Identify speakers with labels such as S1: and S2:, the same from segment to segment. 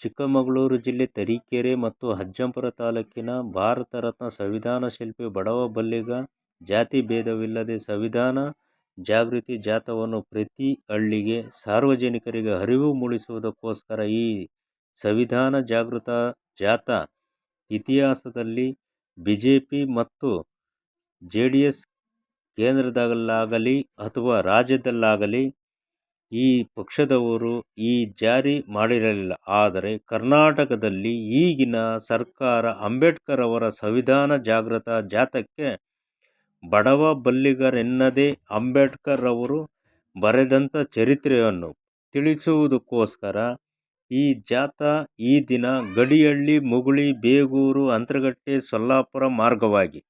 S1: ಚಿಕ್ಕಮಗಳೂರು ಜಿಲ್ಲೆ ತರೀಕೆರೆ ಮತ್ತು ಅಜ್ಜಂಪುರ ತಾಲೂಕಿನ ಭಾರತ ರತ್ನ ಸಂವಿಧಾನ ಶಿಲ್ಪಿ ಬಡವ ಬಲ್ಲಿಗ ಜಾತಿ ಭೇದವಿಲ್ಲದೆ ಸಂವಿಧಾನ ಜಾಗೃತಿ ಜಾಥಾವನ್ನು ಪ್ರತಿ ಹಳ್ಳಿಗೆ ಸಾರ್ವಜನಿಕರಿಗೆ ಅರಿವು ಮೂಡಿಸುವುದಕ್ಕೋಸ್ಕರ ಈ ಸಂವಿಧಾನ ಜಾಗೃತ ಜಾಥಾ ಇತಿಹಾಸದಲ್ಲಿ ಬಿ ಜೆ ಪಿ ಮತ್ತು ಜೆ ಡಿ ಎಸ್ ಕೇಂದ್ರದಲ್ಲಾಗಲಿ ಅಥವಾ ರಾಜ್ಯದಲ್ಲಾಗಲಿ ಈ ಪಕ್ಷದವರು ಈ ಜಾರಿ ಮಾಡಿರಲಿಲ್ಲ. ಆದರೆ ಕರ್ನಾಟಕದಲ್ಲಿ ಈಗಿನ ಸರ್ಕಾರ ಅಂಬೇಡ್ಕರ್ ಅವರ ಸಂವಿಧಾನ ಜಾಗೃತ ಜಾತಕ್ಕೆ ಬಡವ ಬಲ್ಲಿಗರೆನ್ನದೇ ಅಂಬೇಡ್ಕರ್ ಅವರು ಬರೆದಂಥ ಚರಿತ್ರೆಯನ್ನು ತಿಳಿಸುವುದಕ್ಕೋಸ್ಕರ ಈ ಜಾಥಾ ಈ ದಿನ ಗಡಿಹಳ್ಳಿ, ಮುಗುಳಿ, ಬೇಗೂರು, ಅಂತರಗಟ್ಟೆ, ಸೊಲ್ಲಾಪುರ ಮಾರ್ಗವಾಗಿ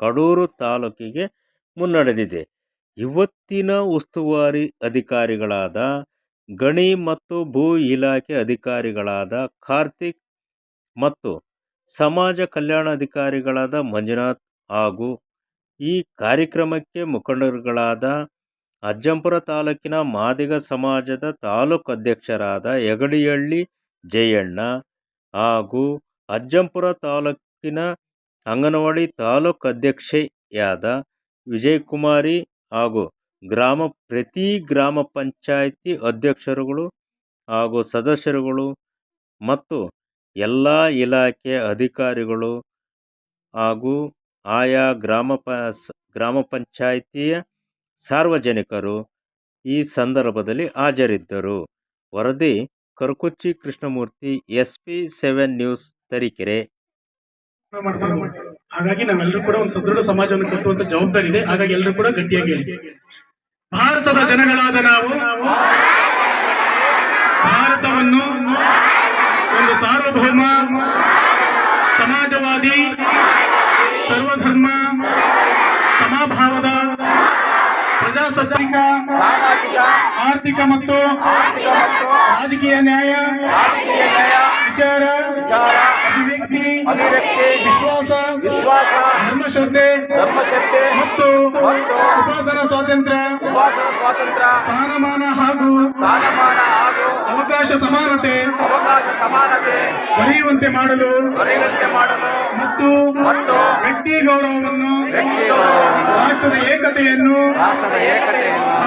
S1: ಕಡೂರು ತಾಲೂಕಿಗೆ ಮುನ್ನಡೆದಿದೆ. ಇವತ್ತಿನ ಉಸ್ತುವಾರಿ ಅಧಿಕಾರಿಗಳಾದ ಗಣಿ ಮತ್ತು ಭೂ ಇಲಾಖೆ ಅಧಿಕಾರಿಗಳಾದ ಕಾರ್ತಿಕ್ ಮತ್ತು ಸಮಾಜ ಕಲ್ಯಾಣ ಅಧಿಕಾರಿಗಳಾದ ಮಂಜುನಾಥ್ ಹಾಗೂ ಈ ಕಾರ್ಯಕ್ರಮಕ್ಕೆ ಮುಖಂಡರುಗಳಾದ ಅಜ್ಜಂಪುರ ತಾಲೂಕಿನ ಮಾದಿಗ ಸಮಾಜದ ತಾಲೂಕು ಅಧ್ಯಕ್ಷರಾದ ಯಗಡಿಹಳ್ಳಿ ಜಯಣ್ಣ ಹಾಗೂ ಅಜ್ಜಂಪುರ ತಾಲೂಕಿನ ಅಂಗನವಾಡಿ ತಾಲೂಕು ಅಧ್ಯಕ್ಷೆಯಾದ ವಿಜಯಕುಮಾರಿ ಹಾಗೂ ಗ್ರಾಮ, ಪ್ರತಿ ಗ್ರಾಮ ಪಂಚಾಯಿತಿ ಅಧ್ಯಕ್ಷರುಗಳು ಹಾಗೂ ಸದಸ್ಯರುಗಳು ಮತ್ತು ಎಲ್ಲ ಇಲಾಖೆ ಅಧಿಕಾರಿಗಳು ಹಾಗೂ ಆಯಾ ಗ್ರಾಮ ಪ ಗ್ರಾಮ ಪಂಚಾಯಿತಿಯ ಸಾರ್ವಜನಿಕರು ಈ ಸಂದರ್ಭದಲ್ಲಿ ಹಾಜರಿದ್ದರು. ವರದಿ, Karkuchi Krishnamurthy S P seven news, Tarikere.
S2: ಹಾಗಾಗಿ ನಾವೆಲ್ಲರೂ ಕೂಡ ಒಂದು ಸದೃಢ ಸಮಾಜವನ್ನು ಕಟ್ಟುವಂತ ಜವಾಬ್ದಾರಿ ಇದೆ. ಹಾಗಾಗಿ ಎಲ್ಲರೂ ಕೂಡ ಗಟ್ಟಿಯಾಗಿ ಹೇಳಿ. ಭಾರತದ ಜನಗಳಾದ ನಾವು, ಭಾರತವನ್ನು ಒಂದು ಸಾರ್ವಭೌಮ, ಸಮಾಜವಾದಿ, ಸರ್ವಧರ್ಮ, ಸಮಭಾವದ ಪ್ರಜಾಸತ್ತಿಕ ಆರ್ಥಿಕ ಮತ್ತು ರಾಜಕೀಯ ನ್ಯಾಯ, ವಿಚಾರ ಅಭಿವ್ಯಕ್ತಿ ವಿಶ್ವಾಸ ವಿಶ್ವಾಸ ಧರ್ಮಶ್ರದ್ಧೆ ಮತ್ತು ಉಪಾಸನಾ ಸ್ವಾತಂತ್ರ್ಯ ಸ್ಥಾನಮಾನ ಹಾಗೂ ಅವಕಾಶ ಸಮಾನತೆ ಅವಕಾಶ ಸಮಾನತೆ ದೊರೆಯುವಂತೆ ಮಾಡಲು ಮತ್ತು ವ್ಯಕ್ತಿ ಗೌರವವನ್ನು ರಾಷ್ಟ್ರದ ಏಕತೆಯನ್ನು ರಾಷ್ಟ್ರದ ಏಕತೆಯನ್ನು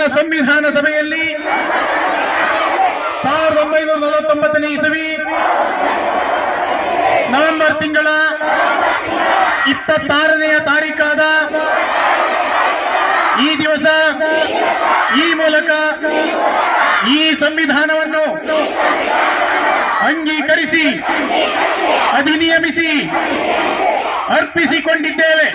S2: ನಮ್ಮ ಸಂವಿಧಾನ ಸಭೆಯಲ್ಲಿ ಸಾವಿರದ ಒಂಬೈನೂರ ನಲವತ್ತೊಂಬತ್ತನೇ ಇಸವಿ ನವೆಂಬರ್ ತಿಂಗಳ ಇಪ್ಪತ್ತಾರನೆಯ ತಾರೀಕಾದ ಈ ದಿವಸ ಈ ಮೂಲಕ ಈ ಸಂವಿಧಾನವನ್ನು ಅಂಗೀಕರಿಸಿ ಅಧಿನಿಯಮಿಸಿ ಅರ್ಪಿಸಿಕೊಂಡಿದ್ದೇವೆ.